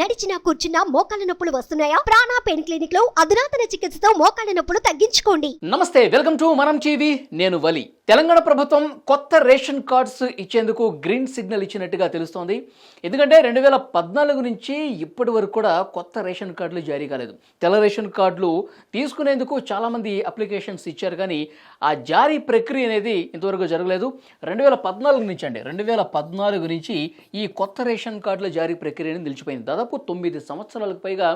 నడిచినా కూర్చున్నా మోకాళ్ళ నొప్పులు వస్తున్నాయా? ప్రాణా పెయిన్ క్లినిక్లో అధునాతన చికిత్సతో మోకాళ్ళ నొప్పులు తగ్గించుకోండి. నమస్తే వెల్కమ్ టు మనం టీవీ. నేను వలి. తెలంగాణ ప్రభుత్వం కొత్త రేషన్ కార్డ్స్ ఇచ్చేందుకు గ్రీన్ సిగ్నల్ ఇచ్చినట్టుగా తెలుస్తోంది. ఎందుకంటే రెండు వేల పద్నాలుగు నుంచి ఇప్పటి వరకు కూడా కొత్త రేషన్ కార్డులు జారీ కాలేదు. తెల్ల రేషన్ కార్డులు తీసుకునేందుకు చాలామంది అప్లికేషన్స్ ఇచ్చారు. కానీ ఆ జారీ ప్రక్రియ అనేది ఇంతవరకు జరగలేదు. రెండు వేల పద్నాలుగు నుంచి అండి రెండు వేల పద్నాలుగు నుంచి ఈ కొత్త రేషన్ కార్డుల జారీ ప్రక్రియ అనేది నిలిచిపోయింది. దాదాపు తొమ్మిది సంవత్సరాలకు పైగా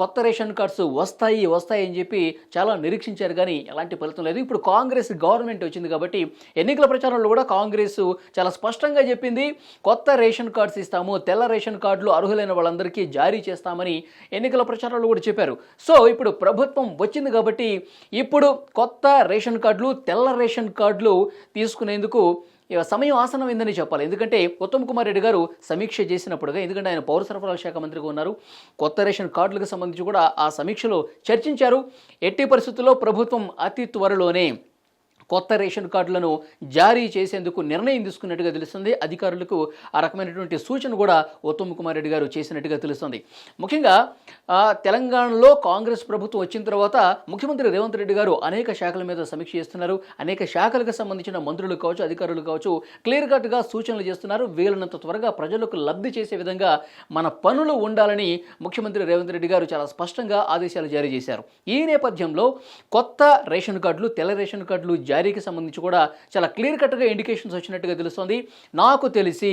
కొత్త రేషన్ కార్డ్స్ వస్తాయి వస్తాయి అని చెప్పి చాలా నిరీక్షించారు. కానీ ఎలాంటి ఫలితం లేదు. ఇప్పుడు కాంగ్రెస్ గవర్నమెంట్ వచ్చింది కాబట్టి ఎన్నికల ప్రచారంలో కూడా కాంగ్రెస్ చాలా స్పష్టంగా చెప్పింది కొత్త రేషన్ కార్డ్స్ ఇస్తాము తెల్ల రేషన్ కార్డులు అర్హులైన వాళ్ళందరికీ జారీ చేస్తామని ఎన్నికల ప్రచారంలో కూడా చెప్పారు. సో ఇప్పుడు ప్రభుత్వం వచ్చింది కాబట్టి ఇప్పుడు కొత్త రేషన్ కార్డులు తెల్ల రేషన్ కార్డులు తీసుకునేందుకు సమయం ఆసనమైందని చెప్పాలి. ఎందుకంటే ఉత్తమ్ కుమార్ రెడ్డి గారు సమీక్ష చేసినప్పుడుగా ఎందుకంటే ఆయన పౌర సరఫరాల శాఖ మంత్రిగా ఉన్నారు. కొత్త రేషన్ కార్డులకు సంబంధించి కూడా ఆ సమీక్షలో చర్చించారు. ఎట్టి పరిస్థితుల్లో ప్రభుత్వం అతి త్వరలోనే కొత్త రేషన్ కార్డులను జారీ చేసేందుకు నిర్ణయం తీసుకున్నట్టుగా తెలుస్తుంది. అధికారులకు ఆ రకమైనటువంటి సూచన కూడా ఉత్తమ్ కుమార్ రెడ్డి గారు చేసినట్టుగా తెలుస్తుంది. ముఖ్యంగా తెలంగాణలో కాంగ్రెస్ ప్రభుత్వం వచ్చిన తర్వాత ముఖ్యమంత్రి రేవంత్ రెడ్డి గారు అనేక శాఖల మీద సమీక్ష చేస్తున్నారు. అనేక శాఖలకు సంబంధించిన మంత్రులు కావచ్చు అధికారులు కావచ్చు క్లియర్ కట్గా సూచనలు చేస్తున్నారు. వీలైనంత త్వరగా ప్రజలకు లబ్ధి చేసే విధంగా మన పనులు ఉండాలని ముఖ్యమంత్రి రేవంత్ రెడ్డి గారు చాలా స్పష్టంగా ఆదేశాలు జారీ చేశారు. ఈ నేపథ్యంలో కొత్త రేషన్ కార్డులు తెల్ల రేషన్ కార్డులు జారీకి సంబంధించి కూడా చాలా క్లియర్ కట్గా ఇండికేషన్స్ వచ్చినట్టుగా తెలుస్తోంది. నాకు తెలిసి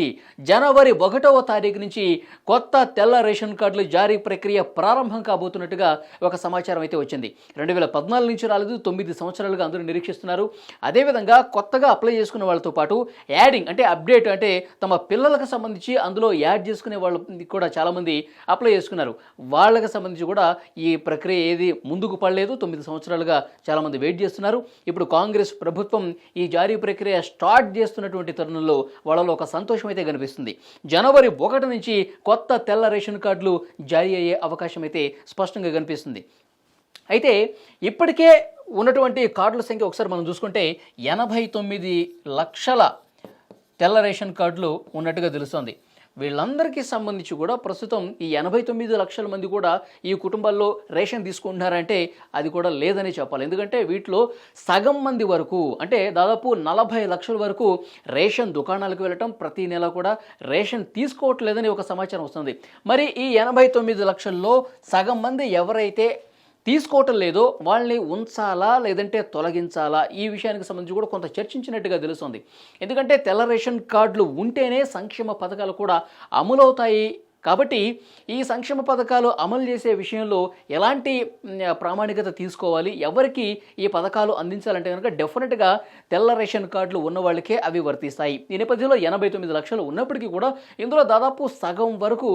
జనవరి ఒకటవ తారీఖు నుంచి కొత్త తెల్ల రేషన్ కార్డులు జారీ ప్రక్రియ ప్రారంభం కాబోతున్నట్టుగా ఒక సమాచారం అయితే వచ్చింది. రెండు వేల పద్నాలుగు నుంచి రాలేదు తొమ్మిది సంవత్సరాలుగా అందరూ నిరీక్షిస్తున్నారు. అదేవిధంగా కొత్తగా అప్లై చేసుకునే వాళ్ళతో పాటు యాడింగ్ అంటే అప్డేట్ అంటే తమ పిల్లలకు సంబంధించి అందులో యాడ్ చేసుకునే వాళ్ళు కూడా చాలామంది అప్లై చేసుకున్నారు. వాళ్ళకి సంబంధించి కూడా ఈ ప్రక్రియ ఏది ముందుకు పడలేదు. తొమ్మిది సంవత్సరాలుగా చాలామంది వెయిట్ చేస్తున్నారు. ఇప్పుడు కాంగ్రెస్ ప్రభుత్వం ఈ జారీ ప్రక్రియ స్టార్ట్ చేస్తున్నటువంటి తరుణంలో వాళ్ళలో ఒక సంతోషం అయితే కనిపిస్తుంది. జనవరి ఒకటి నుంచి కొత్త తెల్ల రేషన్ కార్డులు జారీ అయ్యే అవకాశం అయితే స్పష్టంగా కనిపిస్తుంది. అయితే ఇప్పటికే ఉన్నటువంటి కార్డుల సంఖ్య ఒకసారి మనం చూసుకుంటే ఎనభై తొమ్మిది లక్షల తెల్ల రేషన్ కార్డులు ఉన్నట్టుగా తెలుస్తోంది. వీళ్ళందరికీ సంబంధించి కూడా ప్రస్తుతం ఈ ఎనభై తొమ్మిది లక్షల మంది కూడా ఈ కుటుంబాల్లో రేషన్ తీసుకుంటున్నారంటే అది కూడా లేదని చెప్పాలి. ఎందుకంటే వీటిలో సగం మంది వరకు అంటే దాదాపు నలభై లక్షల వరకు రేషన్ దుకాణాలకు వెళ్ళటం ప్రతి నెల కూడా రేషన్ తీసుకోవట్లేదని ఒక సమాచారం వస్తుంది. మరి ఈ ఎనభై తొమ్మిది లక్షల్లో సగం మంది ఎవరైతే తీసుకోవటం లేదో వాళ్ళని ఉంచాలా లేదంటే తొలగించాలా? ఈ విషయానికి సంబంధించి కూడా కొంత చర్చించినట్టుగా తెలుస్తుంది. ఎందుకంటే తెల్ల రేషన్ కార్డులు ఉంటేనే సంక్షేమ పథకాలు కూడా అమలవుతాయి కాబట్టి ఈ సంక్షేమ పథకాలు అమలు చేసే విషయంలో ఎలాంటి ప్రామాణికత తీసుకోవాలి? ఎవరికి ఈ పథకాలు అందించాలంటే కనుక డెఫినెట్గా తెల్ల రేషన్ కార్డులు ఉన్న వాళ్ళకే అవి వర్తిస్తాయి. ఈ నేపథ్యంలో ఎనభై తొమ్మిది లక్షలు ఉన్నప్పటికీ కూడా ఇందులో దాదాపు సగం వరకు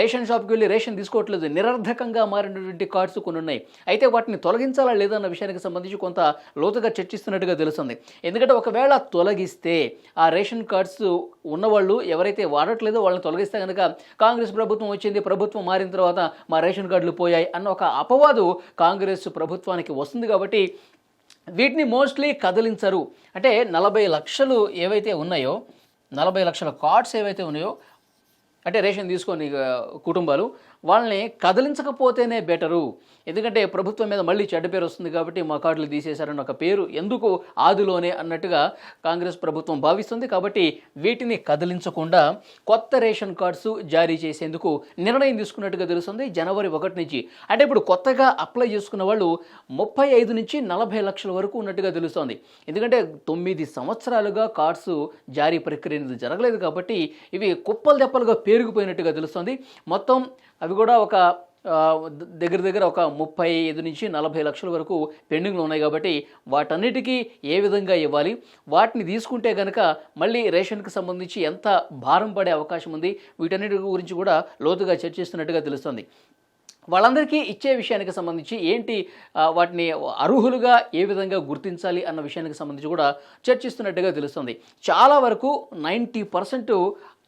రేషన్ షాప్కి వెళ్ళి రేషన్ తీసుకోవట్లేదు. నిరర్ధకంగా మారినటువంటి కార్డ్స్ కొన్ని ఉన్నాయి. అయితే వాటిని తొలగించాలా లేదా అన్న విషయానికి సంబంధించి కొంత లోతుగా చర్చిస్తున్నట్టుగా తెలుస్తుంది. ఎందుకంటే ఒకవేళ తొలగిస్తే ఆ రేషన్ కార్డ్స్ ఉన్నవాళ్ళు ఎవరైతే వాడట్లేదో వాళ్ళని తొలగిస్తే కనుక కాంగ్రెస్ ప్రభుత్వం వచ్చింది ప్రభుత్వం మారిన తర్వాత మా రేషన్ కార్డులు పోయాయి అన్న ఒక అపవాదు కాంగ్రెస్ ప్రభుత్వానికి వస్తుంది కాబట్టి వీటిని మోస్ట్లీ కదిలించరు. అంటే నలభై లక్షలు ఏవైతే ఉన్నాయో నలభై లక్షల కార్డ్స్ ఏవైతే ఉన్నాయో అంటే రేషన్ తీసుకొని కుటుంబాలు వాళ్ళని కదిలించకపోతేనే బెటరు. ఎందుకంటే ప్రభుత్వం మీద మళ్ళీ చెడ్డ పేరు వస్తుంది కాబట్టి మా కార్డులు తీసేశారని ఒక పేరు ఎందుకు ఆదిలోనే అన్నట్టుగా కాంగ్రెస్ ప్రభుత్వం భావిస్తుంది కాబట్టి వీటిని కదిలించకుండా కొత్త రేషన్ కార్డ్స్ జారీ చేసేందుకు నిర్ణయం తీసుకున్నట్టుగా తెలుస్తుంది జనవరి ఒకటి నుంచి. అంటే ఇప్పుడు కొత్తగా అప్లై చేసుకున్న వాళ్ళు ముప్పై ఐదు నుంచి నలభై లక్షల వరకు ఉన్నట్టుగా తెలుస్తోంది. ఎందుకంటే తొమ్మిది సంవత్సరాలుగా కార్డ్స్ జారీ ప్రక్రియ అనేది జరగలేదు కాబట్టి ఇవి కుప్పలు తెప్పలుగా పేరుకుపోయినట్టుగా తెలుస్తోంది. మొత్తం అవి కూడా ఒక దగ్గర దగ్గర ఒక ముప్పై ఐదు నుంచి నలభై లక్షల వరకు పెండింగ్లో ఉన్నాయి కాబట్టి వాటన్నిటికీ ఏ విధంగా ఇవ్వాలి? వాటిని తీసుకుంటే కనుక మళ్ళీ రేషన్కి సంబంధించి ఎంత భారం పడే అవకాశం ఉంది? వీటన్నిటి గురించి కూడా లోతుగా చర్చిస్తున్నట్టుగా తెలుస్తుంది. వాళ్ళందరికీ ఇచ్చే విషయానికి సంబంధించి ఏంటి వాటిని అర్హులుగా ఏ విధంగా గుర్తించాలి అన్న విషయానికి సంబంధించి కూడా చర్చిస్తున్నట్టుగా తెలుస్తుంది. చాలా వరకు నైంటీ పర్సెంట్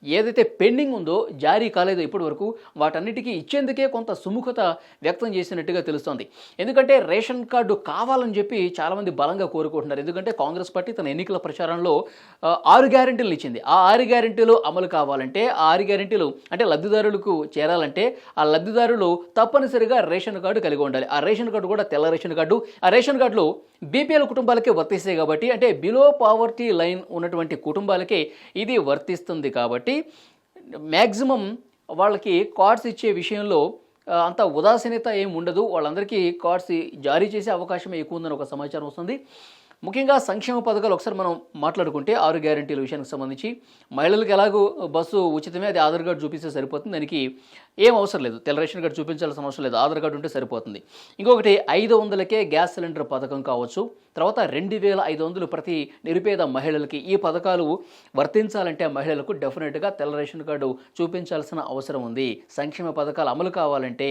ఏదైతే పెండింగ్ ఉందో జారీ కాలేదో ఇప్పటి వరకు వాటన్నిటికీ ఇచ్చేందుకే కొంత సుముఖత వ్యక్తం చేసినట్టుగా తెలుస్తోంది. ఎందుకంటే రేషన్ కార్డు కావాలని చెప్పి చాలామంది బలంగా కోరుకుంటున్నారు. ఎందుకంటే కాంగ్రెస్ పార్టీ తన ఎన్నికల ప్రచారంలో ఆరు గ్యారెంటీలు ఇచ్చింది. ఆ ఆరు గ్యారెంటీలు అమలు కావాలంటే ఆ ఆరు గ్యారెంటీలు అంటే లబ్ధిదారులకు చేరాలంటే ఆ లబ్ధిదారులు తప్పనిసరిగా రేషన్ కార్డు కలిగి ఉండాలి. ఆ రేషన్ కార్డు కూడా తెల్ల రేషన్ కార్డు. ఆ రేషన్ కార్డులు బీపీఎల్ కుటుంబాలకే వర్తిస్తాయి కాబట్టి అంటే బిలో పావర్టీ లైన్ ఉన్నటువంటి కుటుంబాలకే ఇది వర్తిస్తుంది కాబట్టి మ్యాక్సిమం వాళ్ళకి కార్డ్స్ ఇచ్చే విషయంలో అంత ఉదాసీనత ఏం ఉండదు. వాళ్ళందరికీ కార్డ్స్ జారీ చేసే అవకాశం ఎక్కువ ఉందని ఒక సమాచారం వస్తుంది. ముఖ్యంగా సంక్షేమ పథకాలు ఒకసారి మనం మాట్లాడుకుంటే ఆరు గ్యారంటీల విషయానికి సంబంధించి మహిళలకు ఎలాగో బస్సు ఉచితమే అది ఆధార్ కార్డు చూపిస్తే సరిపోతుంది. దానికి ఏం అవసరం లేదు. తెల్ల రేషన్ కార్డు చూపించాల్సిన అవసరం లేదు. ఆధార్ కార్డు ఉంటే సరిపోతుంది. ఇంకొకటి ఐదు వందలకే గ్యాస్ సిలిండర్ పథకం కావచ్చు. తర్వాత రెండు వేల ఐదు వందలు ప్రతి నిరుపేద మహిళలకి ఈ పథకాలు వర్తించాలంటే మహిళలకు డెఫినెట్గా తెల్ల రేషన్ కార్డు చూపించాల్సిన అవసరం ఉంది. సంక్షేమ పథకాలు అమలు కావాలంటే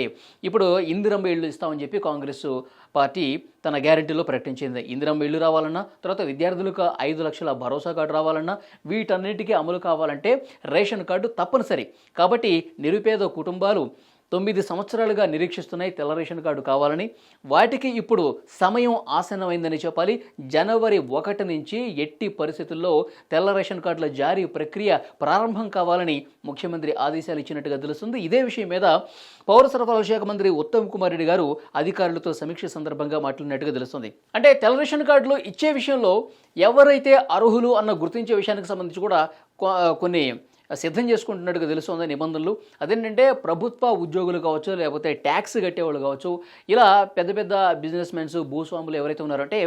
ఇప్పుడు ఇందిరమ్మ ఇళ్ళు ఇస్తామని చెప్పి కాంగ్రెస్ పార్టీ తన గ్యారంటీలో ప్రకటించింది. ఇందిరమ్మ ఇల్లు రావాలన్నా తర్వాత విద్యార్థులకు ఐదు లక్షల భరోసా కార్డు రావాలన్నా వీటన్నిటికీ అమలు కావాలంటే రేషన్ కార్డు తప్పనిసరి. కాబట్టి నిరుపేద కుటుంబాలు తొమ్మిది సంవత్సరాలుగా నిరీక్షిస్తున్నాయి తెల్ల రేషన్ కార్డు కావాలని. వాటికి ఇప్పుడు సమయం ఆసన్నమైందని చెప్పాలి. జనవరి ఒకటి నుంచి ఎట్టి పరిస్థితుల్లో తెల్ల రేషన్ కార్డుల జారీ ప్రక్రియ ప్రారంభం కావాలని ముఖ్యమంత్రి ఆదేశాలు ఇచ్చినట్టుగా తెలుస్తుంది. ఇదే విషయం మీద పౌర సరఫరాల శాఖ మంత్రి ఉత్తమ్ కుమార్ రెడ్డి గారు అధికారులతో సమీక్ష సందర్భంగా మాట్లాడినట్టుగా తెలుస్తుంది. అంటే తెల్ల రేషన్ కార్డులు ఇచ్చే విషయంలో ఎవరైతే అర్హులు అన్న గుర్తించే విషయానికి సంబంధించి కూడా కొన్ని సిద్ధం చేసుకుంటున్నట్టుగా తెలుస్తుంది నిబంధనలు. అదేంటంటే ప్రభుత్వ ఉద్యోగులు కావచ్చు లేకపోతే ట్యాక్స్ కట్టేవాళ్ళు కావచ్చు ఇలా పెద్ద పెద్ద బిజినెస్ మెన్స్ భూస్వాములు ఎవరైతే ఉన్నారో అంటే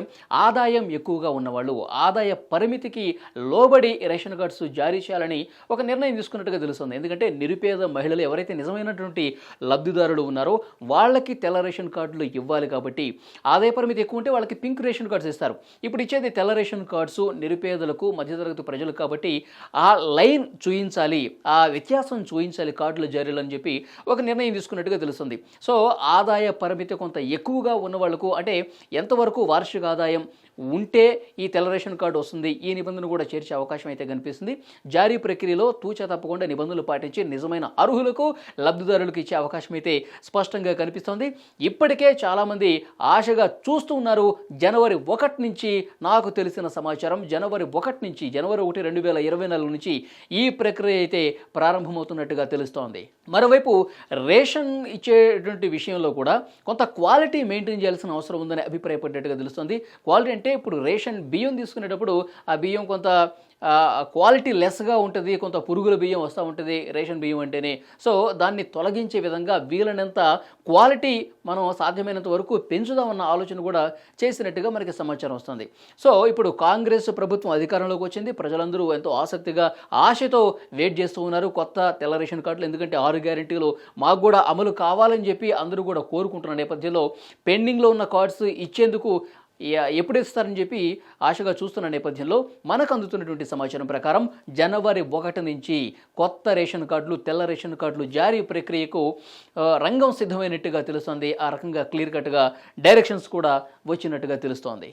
ఆదాయం ఎక్కువగా ఉన్నవాళ్ళు ఆదాయ పరిమితికి లోబడి రేషన్ కార్డ్స్ జారీ చేయాలని ఒక నిర్ణయం తీసుకున్నట్టుగా తెలుస్తుంది. ఎందుకంటే నిరుపేద మహిళలు ఎవరైతే నిజమైనటువంటి లబ్ధిదారులు ఉన్నారో వాళ్ళకి తెల్ల రేషన్ కార్డులు ఇవ్వాలి కాబట్టి ఆదాయ పరిమితి ఎక్కువ ఉంటే వాళ్ళకి పింక్ రేషన్ కార్డ్స్ ఇస్తారు. ఇప్పుడు ఇచ్చేది తెల్ల రేషన్ కార్డ్స్ నిరుపేదలకు మధ్యతరగతి ప్రజలు కాబట్టి ఆ లైన్ చూయించాలి ఆ వ్యత్యాసం చూయించాలి కార్డుల జారీలు అని చెప్పి ఒక నిర్ణయం తీసుకున్నట్టుగా తెలుస్తుంది. సో ఆదాయ పరిమితి కొంత ఎక్కువగా ఉన్న వాళ్ళకు అంటే ఎంతవరకు వార్షిక ఆదాయం ఉంటే ఈ తెల్ల రేషన్ కార్డు వస్తుంది ఈ నిబంధన కూడా చేర్చే అవకాశం అయితే కనిపిస్తుంది. జారీ ప్రక్రియలో తూచా తప్పకుండా నిబంధనలు పాటించి నిజమైన అర్హులకు లబ్ధిదారులకు ఇచ్చే అవకాశం అయితే స్పష్టంగా కనిపిస్తోంది. ఇప్పటికే చాలామంది ఆశగా చూస్తూ ఉన్నారు జనవరి ఒకటి నుంచి నాకు తెలిసిన సమాచారం జనవరి ఒకటి నుంచి జనవరి ఒకటి రెండు వేల ఇరవై నాలుగు నుంచి ఈ ప్రక్రియ అయితే ప్రారంభమవుతున్నట్టుగా తెలుస్తోంది. మరోవైపు రేషన్ ఇచ్చేటువంటి విషయంలో కూడా కొంత క్వాలిటీ మెయింటైన్ చేయాల్సిన అవసరం ఉందని అభిప్రాయపడ్డట్టుగా తెలుస్తుంది. క్వాలిటీ అంటే ఇప్పుడు రేషన్ బియ్యం తీసుకునేటప్పుడు ఆ బియ్యం కొంత క్వాలిటీ లెస్గా ఉంటుంది కొంత పురుగుల బియ్యం వస్తూ ఉంటుంది రేషన్ బియ్యం అంటేనే. సో దాన్ని తొలగించే విధంగా వీలైనంత క్వాలిటీ మనం సాధ్యమైనంత వరకు పెంచుదామన్న ఆలోచన కూడా చేసినట్టుగా మనకి సమాచారం వస్తుంది. సో ఇప్పుడు కాంగ్రెస్ ప్రభుత్వం అధికారంలోకి వచ్చింది ప్రజలందరూ ఎంతో ఆసక్తిగా ఆశతో వెయిట్ చేస్తూ ఉన్నారు. కొత్త తెల్ల రేషన్ కార్డులు ఎందుకంటే ఆరు గ్యారెంటీలు మాకు కూడా అమలు కావాలని చెప్పి అందరూ కూడా కోరుకుంటున్న నేపథ్యంలో పెండింగ్లో ఉన్న కార్డ్స్ ఇచ్చేందుకు ఎప్పుడు ఇస్తారని చెప్పి ఆశగా చూస్తున్న నేపథ్యంలో మనకు అందుతున్నటువంటి సమాచారం ప్రకారం జనవరి ఒకటి నుంచి కొత్త రేషన్ కార్డులు తెల్ల రేషన్ కార్డులు జారీ ప్రక్రియకు రంగం సిద్ధమైనట్టుగా తెలుస్తోంది. ఆ రకంగా క్లియర్ కట్గా డైరెక్షన్స్ కూడా వచ్చినట్టుగా తెలుస్తోంది.